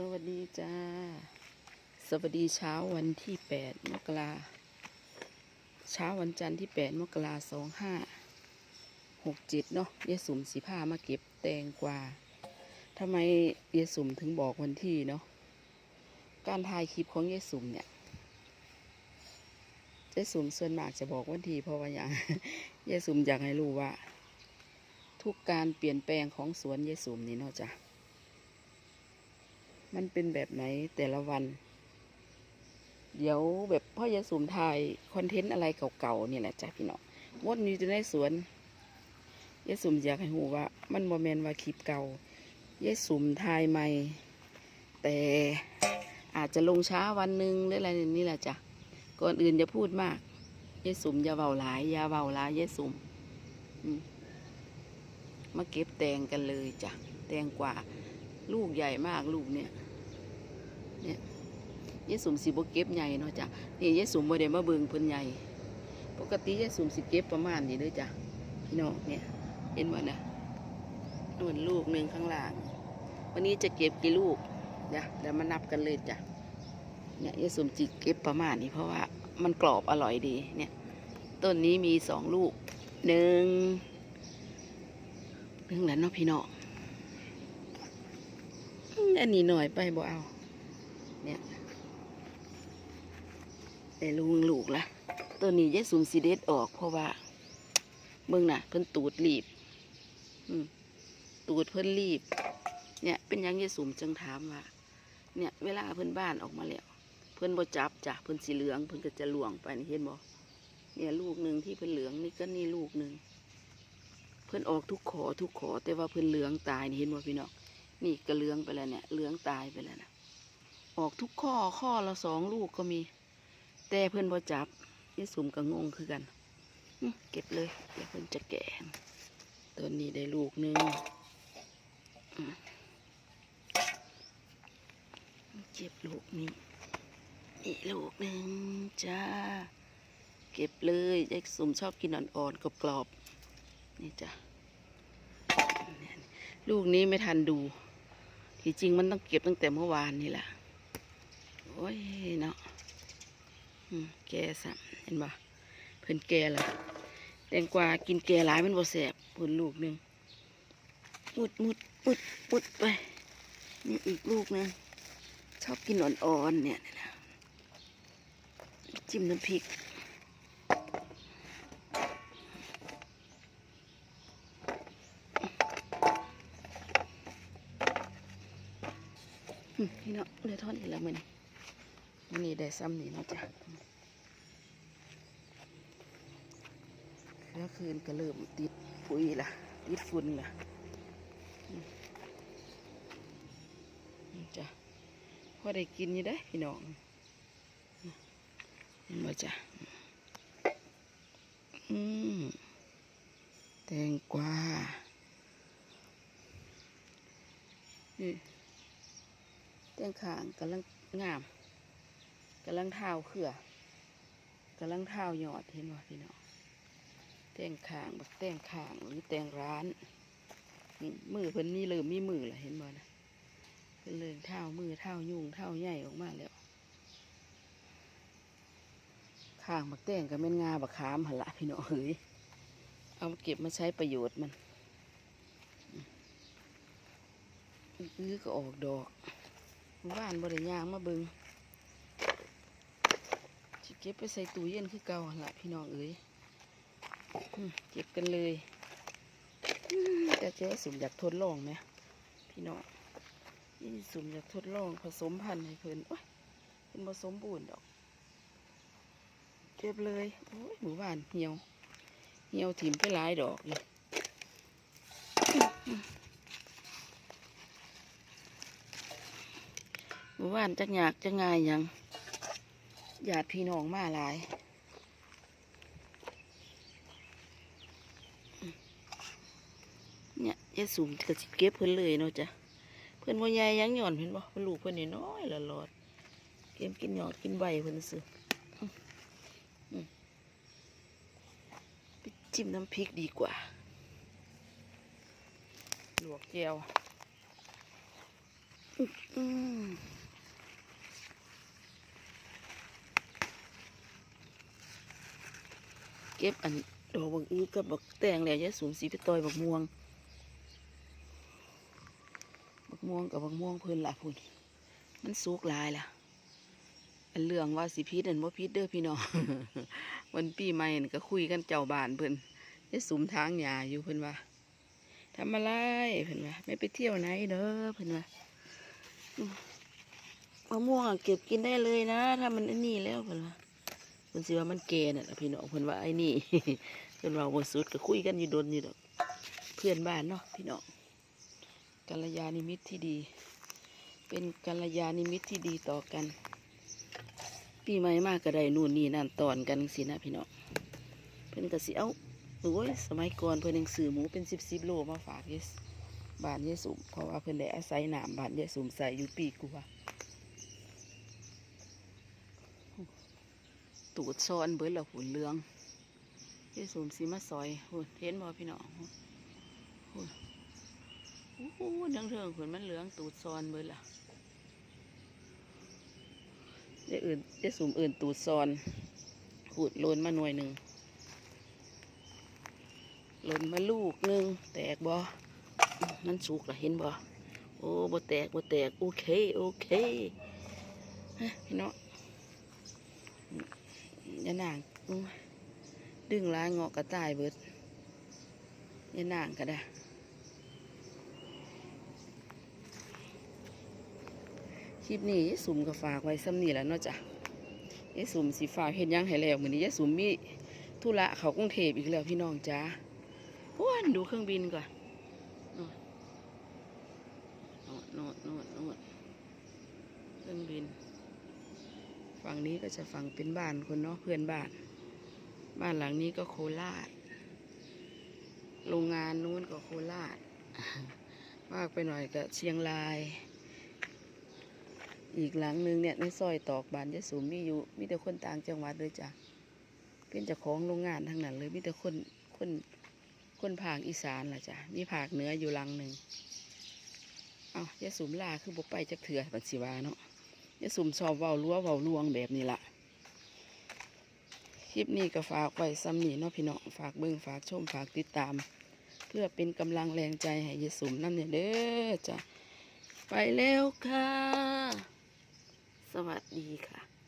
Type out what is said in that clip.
สวัสดีจ้า สวัสดีเช้าวันที่8มกราเช้าวันจันทร์ที่8มกราสองห้าหกเจ็ดเนาะเยสุ่มสีผ้ามาเก็บแตงกวาทำไมเยสุ่มถึงบอกวันที่เนาะการถ่ายคลิปของเยสุ่มเนี่ยเยสุ่มส่วนมากจะบอกวันที่เพราะว่าอย่างเยสุ่มอยากให้รู้ว่า ทุกการเปลี่ยนแปลงของสวนเยสุ่มนี่เนาะจ้ะ มันเป็นแบบไหนแต่ละวัน เดี๋ยวแบบพ่อยายสุมถ่ายคอนเทนต์อะไรเก่าๆนี่แหละจ้ะพี่น้องวนอยู่ในสวนยายสุมอยากให้หูว่า มันโมเมนว่าคลิปเก่ายายสุมถ่ายใหม่ แต่อาจจะลงช้าวันหนึ่งหรืออะไรนี่แหละจ้ะก่อนอื่นอย่าพูดมากยายสุมอย่าเบาหลายอย่าเบาหลายยายสุมมมาเก็บแตงกันเลยจ้ะแตงกว่าลูกใหญ่มากลูกเนี่ย เนี่ยยายสุมสิบเก็บใหญ่เนาะจ้ะนี่ยายสุมบ่ได้มาเบิ่งเพิ่นใหญ่ ปกติยายสุมสิเก็บประมาณนี้เด้อจ้ะพี่น้องเนี่ยเห็นบ่นะนู่นลูกหนึ่งข้างล่าง วันนี้จะเก็บกี่ลูกเดี๋ยวเดี๋ยวมานับกันเลยจ้ะเนี่ยยายสุมจิเก็บประมาณนี้เพราะว่ามันกรอบอร่อยดีเนี่ยต้นนี้มีสองลูกหนึ่งหนึ่งแล้วเนาะพี่น้องอันนี้หน่อยไปบ่เอา เนี่ยแต่ลุงลูกละตัวนี้ยายสูมสีเด็ดออกเพราะว่าเบิ่งน่ะเพิ่นตูดรีบตูดเพิ่นรีบ เนี่ยเป็นยังยายสูมจังถามว่า เนี่ย เวลาเพิ่นบ้านออกมาแล้วเพิ่นบ่จับจ้ะเพิ่นสีเหลืองเพิ่นก็จะหลวงไปนี่เห็นบ่เนี่ยลูกหนึ่งที่เพิ่นเหลืองนี่ก็นี่ลูกหนึ่งเพิ่นออกทุกขอทุกขอแต่ว่าเพิ่นเหลืองตายนี่เห็นบ่พี่น้องนี่ก็เหลืองไปแล้วเนี่ยเหลืองตายไปแล้วนะ ออกทุกข้อข้อละสองลูกก็มี แต่เพื่อนบ่จับยายสุมก็งงคือกันเก็บเลยเดี๋ยวเพื่อนจะแก่ต้นนี้ได้ลูกหนึงเก็บลูกนี้อีกลูกหนึ่งจ้า เก็บเลยยายสุ่มชอบกินอ่อนๆกรอบๆนี่จ้ะลูกนี้ไม่ทันดู ที่จริงมันต้องเก็บตั้งแต่เมื่อวานนี่แหละ โอ้ยเนาะแกสัมเห็นบ่เพิ่นแกละแตงกวากินแกหลายมันบ่แสบเพิ่นลูกหนึ่งมุดมุดมุดมุดไปนี่อีกลูกนึงชอบกินอ่อนๆเนี่ยนะจิ้มน้ำพริกอืมพี่เนาะเหลือเท่อนอีกแล้วมัน มันนี่ได้ซ้ำนี่นะจ้ะแล้วคืนก็เริ่มติดปุ๋ยละติดฝุ่นละจ้ะพอได้กินยู่ได้พี่น้องมเห็นบ่จ้ะอืมแตงกวานี่แตงขางกำลังงาม กำลังเท้าเขื่อกำลังเท้าหยอดเห็นบ่พี่น้องแตงขางบักแตงขางหรือแต่งร้าน มือเพิ่นมีเริ่มมีมือละเห็นบ่นะเพิ่นเริ่มเท้ามือเท้ายุ่งเท้าใหญ่ออกมาแล้วข้างบักแตงก็แม่นงาบักขามหันละพี่น้องเฮ้ยเอาเก็บมาใช้ประโยชน์มันอื้อก็ออกดอกบ้านบริยางมาบิง เก็บไปใส่ตู้เย็นคือเก่าหั่นละพี่น้องเอ๋ยเก็บกันเลยแต่เจ๊สุ่มอยากทดลองไหมพี่น้องยี่สุ่มอยากทดลองผสมพันธุ์ให้เพิ่นโอ้ยเพิ่นผสมบูรณ์ดอก เก็บเลยโอ้ยหมู่บ้านเหี่ยวเหี่ยวถิ่มไปหลายดอกเลยหมู่บ้านจักอยากจะง่ายยัง ญาติพี่น้องมาหลาย เนี่ยยายสูงก็สิเก็บเพิ่นเลยเนาะจ้ะ เพิ่นบ่ใหญ่ยังหย่อนเห็นบ่เพิ่นลูกเพิ่นนี่น้อยละลอด เก็บกินหยอดกินใบเพิ่นซื้อไปจิ้มน้ำพริกดีกว่า ลวกแก้วอืม เก็บอันดอกบักอื้อกับบักแตงแล้วยายสูมสีไปต่อยบักม่วง บักม่วงกับบักม่วงเพิ่นละพุ่นมันสุกลายล่ะอันเรื่องว่าสิพิษอันบ่พิษเด้อพี่น้องวันปีใหม่นั่นก็คุยกันเจ้าบ้านเพิ่นยายสูมทางหญ้าอยู่เพิ่นว่าทำอะไรเพิ่นว่าไม่ไปเที่ยวไหนเด้อเพิ่นว่ามะม่วงเก็บกินได้เลยนะ ถ้ามันอันนี้แล้วเพิ่นว่า พิ่นสิว่ามันแก่น่ะพี่น้องเพิ่นว่าไอ้นี่เพิ่นว่าบ่สุดก็คุยกันอยู่ดนอยู่ดอกเพื่อนบ้านเนาะพี่น้องกัลยาณิมิตรที่ดี เป็นกัลยาณิมิตรที่ดีต่อกันปีใหม่มากก็ได้นู่นนี่นั่นตอนกันสินะพี่น้องเพิ่นก็สิเอาโอ้ยสมัยก่อนเพิ่นยังซื้อหมูเป็น10 10โลมาฝากเยสบ้านเยสุมเพราะว่าเพิ่นได้อาศัยน้ำบ้านเยสุมใส่อยู่ปีกว่า ตูดซ้อนเบิดแล้วหุ่นเหลืองที่สูมสีมาซอยหุ่นเห็นบ่พี่น้องหุ่นโอ้โหนังเทิงหุ่นมันเหลืองตูดซ้อนเบิดละเดี๋ยวอื่นเดี๋ยวสูมอื่นตูดซ้อนหูดโลนมาหน่วยหนึ่งหล่นมาลูกหนึ่งแตกบ่มันสุกละเห็นบ่โอ้บ่แตกบ่แตก โอเค โอเคฮะพี่น้อง ยานางอู้ดึงลายเงาะกระต่ายเบิดยานางก็ได้คลิปนี้ยายสุ่มก็ฝากไว้ซ้ำนี่แหล้วเนาะจ้ะยายสุ่มสีฝากเห็นยังให้แล้วมือนนี้ยายสุ่มมีธุระเขากรุงเทพอีกแล้วพี่น้องจ้าว้นดูเครื่องบินก่อนน่นน่นน่นน่นโน่นเครื่องบิน ฝั่งนี้ก็จะฝั่งเป็นบ้านคนเนาะเพื่อนบ้าน บ้านหลังนี้ก็โคราช โรงงานนู้นก็โคราช มากไปหน่อยก็เชียงราย อีกหลังหนึงเนี่ยในซอยตอกบานยะสูมมีอยู่มีแต่คนต่างจังหวัดเลยจ้ะ เป็นเจ้าของโรงงานทั้งนั้นเลยมีแต่คนคนคนภาคอีสานล่ะจ้ะมีภาคเหนืออยู่หลังหนึ่ง เอายะสูมลาคือบ่ไปจักเถื่อปันสิวาเนาะ อย่าสุ่มชอบเว้ารั้วเว้าลวงแบบนี้ละคลิปนี้ก็ฝากไว้ซ้ำนี่เนาะพี่น้องฝากเบิ่งฝากชมฝากติดตาม เพื่อเป็นกำลังแรงใจให้ยายสุ่มนั่นเนี่ยเด้อจ้ะไปแล้วค่ะ สวัสดีค่ะ